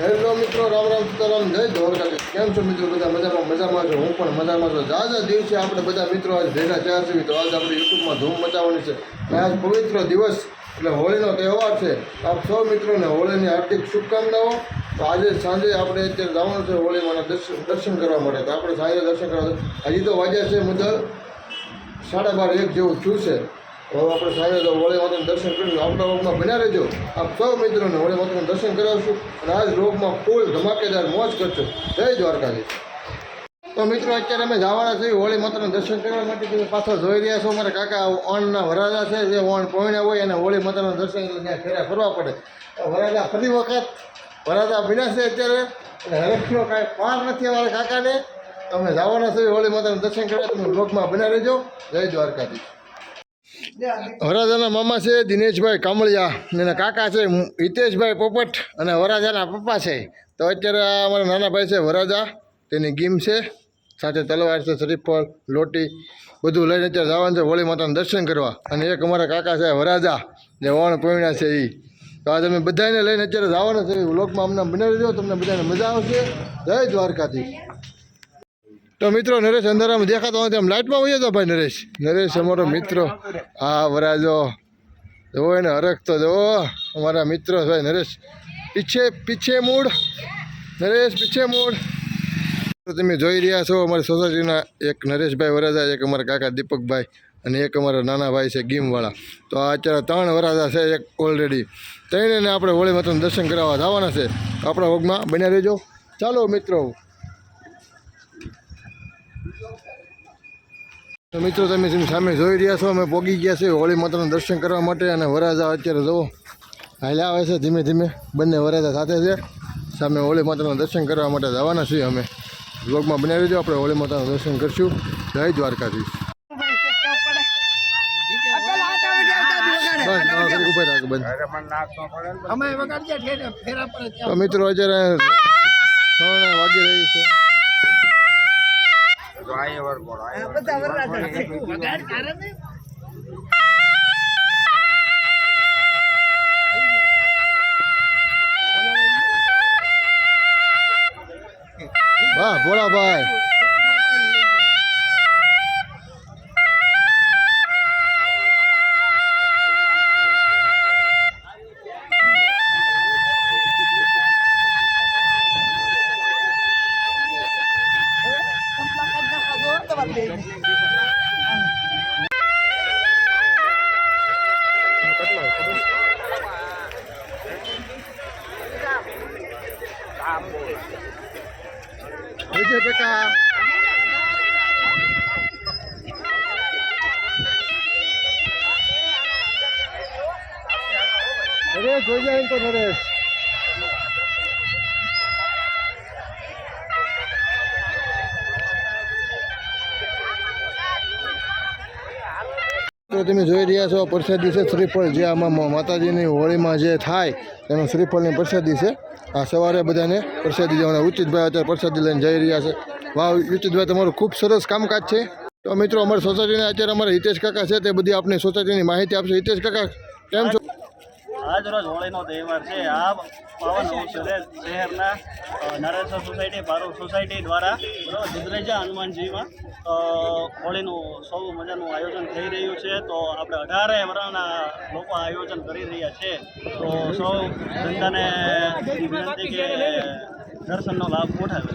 Hello મિત્રો, રામ રામ સીતારામ, જય દ્વારકાધીશ. કેમ છો મિત્રો બધા? મજામાં મજામાં છો? હું પણ મજામાં છું. જાજા દિવસે આપણે બધા મિત્રો આજ ભેગા થયા છીએ. તો આજ આપણે યુટ્યુબમાં ધૂમ મચાવવાની છે. અને આજ પવિત્ર દિવસ, એટલે હોળીનો તહેવાર છે. આપ સૌ મિત્રોને હોળીની હાર્દિક શુભકામનાઓ. તો આજે સાંજે આપણે અત્યારે જવાનું છે હોળીમાંના દર્શન દર્શન કરવા માટે. તો આપણે સાંજે દર્શન કરવા હજી તો વાગ્યા છે મુદલ સાડા બાર એક જેવું થયું છે. હવે આપણે સાંજે તો હોળી માતાનું દર્શન કરીને આવતા રોગમાં બન્યા રહેજો. આપ સૌ મિત્રોને હોળી માતાનું દર્શન કરાવશું અને આજ રોગમાં ફૂલ ધમાકેદાર મોજ કરશો જય દ્વારકાધીશ. તો મિત્રો, અત્યારે અમે જવાના છીએ હોળી માતાનું દર્શન કરવા માટે. તમે પાછળ જોઈ રહ્યા છો મારા કાકા ઓણના વરાજા છે. જે ઓણ પોઈણા હોય અને હોળી માતાનું દર્શન ત્યાં ફેરા ફરવા પડે. વરાજા ફરી વખત વરાજા બન્યા છે અત્યારે. અને હરેકનો કાંઈ પાર નથી અમારા કાકાને. તમે જાવાના જવાના છીએ હોળી માતાનું દર્શન કરવા. તમે બ્લોગમાં બના રહેજો. જય દ્વારકાધીશ. વરાજાના મામા છે, દિનેશભાઈ કામળિયા અને એના કાકા છે હિતેશભાઈ પોપટ અને વરાજાના પપ્પા છે. તો અત્યારે અમારા નાના ભાઈ છે વરાજા તેની ગીમ છે, સાથે તલવાર છે શ્રીફળ લોટી, બધું લઈને અત્યારે જવાનું છે, હોળી માતાનું દર્શન કરવા. અને એક અમારા કાકા છે વરાજા જે વણ પોઈણા છે એ તો આજે અમે બધાને લઈને અત્યારે જવાના છે લોકમાં અમને બનાવી દો તમને બધાને મજા આવશે. જય દ્વારકાથી તો મિત્રો નરેશ અંધારામાં દેખાતો નથી. આમ લાઇટમાં હોઈએ તો ભાઈ નરેશ. નરેશ અમારો મિત્રો. હા વરાજો જુઓ એને હરખતો જુઓ. અમારા મિત્રો ભાઈ નરેશ. પીછે પીછે મૂળ. નરેશ પીછે મૂળ. તમે જોઈ રહ્યા છો અમારી સોસાયટીના એક નરેશભાઈ વરાજા એક અમારા કાકા દીપકભાઈ અને એક અમારા નાના ભાઈ છે ગીમવાળા. તો આ અત્યારે ત્રણ વરાજા છે એક ઓલરેડી ત્રણેને આપણે હોળી માતાનું દર્શન કરાવવા જવાના છે. આપણા વગમાં બન્યા રહેજો. ચાલો મિત્રો. તો મિત્રો તમે સામે જોઈ રહ્યા છો અમે પોગી ગયા છે હોળી માતાનું દર્શન કરવા માટે અને વરાજા અત્યારે જવો હાલ્યા આવે છે ધીમે ધીમે બંને વરાજા સાથે છે. સામે હોળી માતાનું દર્શન કરવા માટે જવાના છીએ અમે. બ્લોગમાં બનાવી દો આપણે હોળી માતાનું દર્શન કરશું. જય દ્વારકાધીશ. જ તો મિત્રો અત્યારે ત્રણ વાગી રહી છે. ને વાહ ભોળાભાઈ. વિજય પેકા નરેશ જોઈ જાય તો નરેશ તો તમે જોઈ રહ્યા છો પ્રસાદી છે શ્રીફળ, જે આમાં માતાજીની હોળીમાં જે થાય એનું શ્રીફળની પ્રસાદી છે. આ સવારે બધાને પ્રસાદી જવાના ઉચિતભાઈ અત્યારે પ્રસાદી લઈને જઈ રહ્યા છે. વાહ, ઉચિતભાઈ, તમારું ખૂબ સરસ કામકાજ છે. તો મિત્રો, અમારી સોસાયટીના અત્યારે અમારા હિતેશ કાકા છે, તે બધી આપણી સોસાયટીની માહિતી આપશે. હિતેશ કાકા, કેમ છો? આજ રોજ હોળીનો તહેવાર છે. આ પાવન અવસરે શહેરના નરેશ્વર સોસાયટી ભારૂચ સોસાયટી દ્વારા બરાબર હનુમાનજીમાં હોળીનું સૌ મજાનું આયોજન થઈ રહ્યું છે. તો આપણે અઢારે વર્ષના લોકો આયોજન કરી રહ્યા છે. તો સૌ જનતાને વિનંતી કે દર્શનનો લાભ ઉઠાવે.